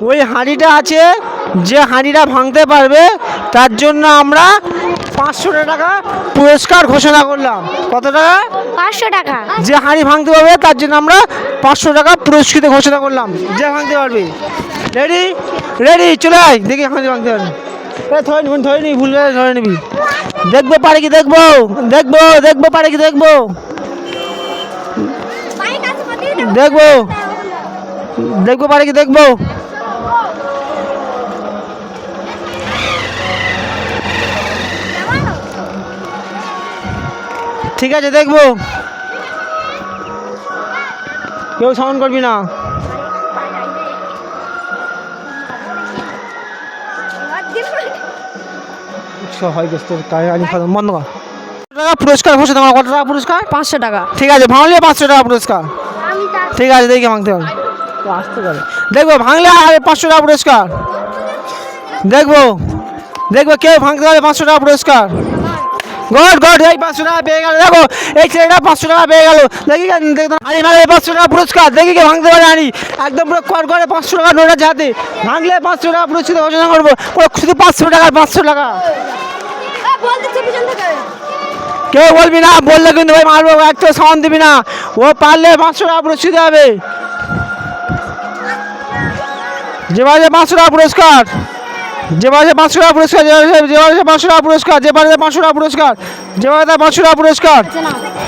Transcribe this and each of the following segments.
ওই হাঁড়িটা আছে যে হাঁড়িটা ভাঙতে পারবে তার জন্য আমরা পাঁচশো টাকা পুরস্কার ঘোষণা করলাম। কত টাকা? পাঁচশো টাকা। যে হাঁড়ি ভাঙতে পারবে তার জন্য আমরা পাঁচশো টাকা পুরস্কৃত ঘোষণা করলাম। যে ভাঙতে পারবে। রেডি রেডি চলে আয়। দেখি হাঁড়ি ভাঙতে পারবে। ধরে নিবি ধরে নিবি ভুল ধরে নিবি। দেখব পারে কি দেখব? দেখব দেখব পারে কি দেখব? দেখব। দেখব পারে কি দেখব? ঠিক আছে দেখব। কেউ সাউন্ড করবি না? বন্ধ কর। টাকা পুরস্কার কত টাকা পুরস্কার? পাঁচশো টাকা। ঠিক আছে ভাঙলে পাঁচশো টাকা পুরস্কার। ঠিক আছে দেখি ভাঙতে হবে। আসতে পারে। দেখব ভাঙলে আর পাঁচশো টাকা পুরস্কার। দেখব দেখব কেউ ভাঙতে পারবে পাঁচশো টাকা পুরস্কার। গড গড এই পাঁচশো টাকা পেয়ে গেল। দেখো এই ছেলেটা পাঁচশো টাকা পেয়ে গেল। দেখি আরে মানে পাঁচশো টাকা পুরস্কার দেখি কে ভাঙতে পারে আনি একদম পুরো কর করে পাঁচশো টাকা নোট হাতে। ভাঙলে পাঁচশো টাকা পুরস্কৃত ঘোষণা করব। পুরো শুধু পাঁচশো টাকা পাঁচশো টাকা। কেউ বলবি না বললে কিন্তু ভাই মারবো একটা সাউন্ড দিবি না। ও পারলে পাঁচশো টাকা পুরস্কৃত হবে। যে পাঁচশো টাকা পুরস্কার। যে বাজে পাঁচশো টাকা পুরস্কার যে বাজে- পাঁচশো টাকা পুরস্কার যে বাজে পাঁচশো টাকা পুরস্কার যে বাজে পাঁচশো টাকা পুরস্কার।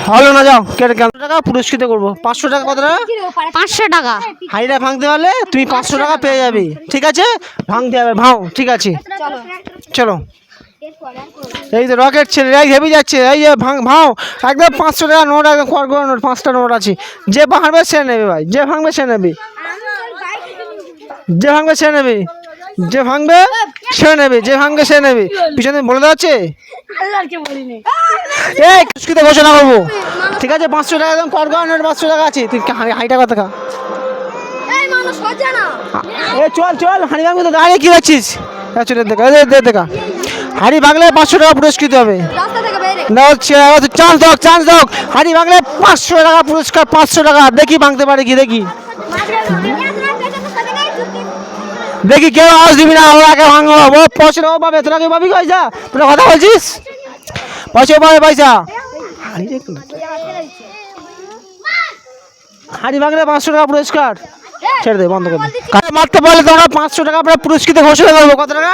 হলো না যাও কেটে কেন? টাকা পুরস্কৃত করব। পাঁচশো টাকা কত টাকা? পাঁচশো টাকা। হাইটা ভাঙতে পারলে তুমি পাঁচশো টাকা পেয়ে যাবে। ঠিক আছে? ভাঙতে হবে ভাও ঠিক আছে। চলো। এই তো রকেট ছেলে এই হেভি যাচ্ছে এই যে ভাঙ ভাও একদম পাঁচশো টাকা নোট একদম খড় করে নোট পাঁচটা নোট আছে। যে ভাঙবে সে নেবে ভাই যে ভাঙবে সে নেবে। যে ভাঙবে সে নেবে। যে ভাঙবে সে নেবে যে ভাঙবে সে নেবে। পিছনে বলে দেওয়া আছে? এই পুরস্কৃত ঘোষণা করব। ঠিক আছে পাঁচশো টাকা একদম করে নোট পাঁচশো টাকা আছে। তুই হাই- হাইটা কথা খা। এ চল চল হাঁড়ি ভাঙবি তো। দাঁড়িয়ে কি যাচ্ছিস চলে দেখা দে দেখা। হাঁড়ি ভাঙলে পাঁচশো টাকা পুরস্কৃত হবে। না হচ্ছে চান্স দাও চান্স দাও হাঁড়ি ভাঙলে পাঁচশো টাকা পুরস্কার পাঁচশো টাকা। দেখি ভাঙতে পারে কি দেখি। দেখি কেউ আওয়াজ দিবি না ওরা আগে ভাঙবো ও পয়সা ও পাবে তোরা কেউ পাবি পয়সা তোরা কথা বলছিস? পয়সা পাবে পয়সা। হাড়ি ভাঙলে পাঁচশো টাকা পুরস্কার। ছেড়ে দে, বন্ধ করে। মারতে পারলে তোমরা? পাঁচশো টাকা আমরা পুরস্কৃত ঘোষণা করব। কত টাকা?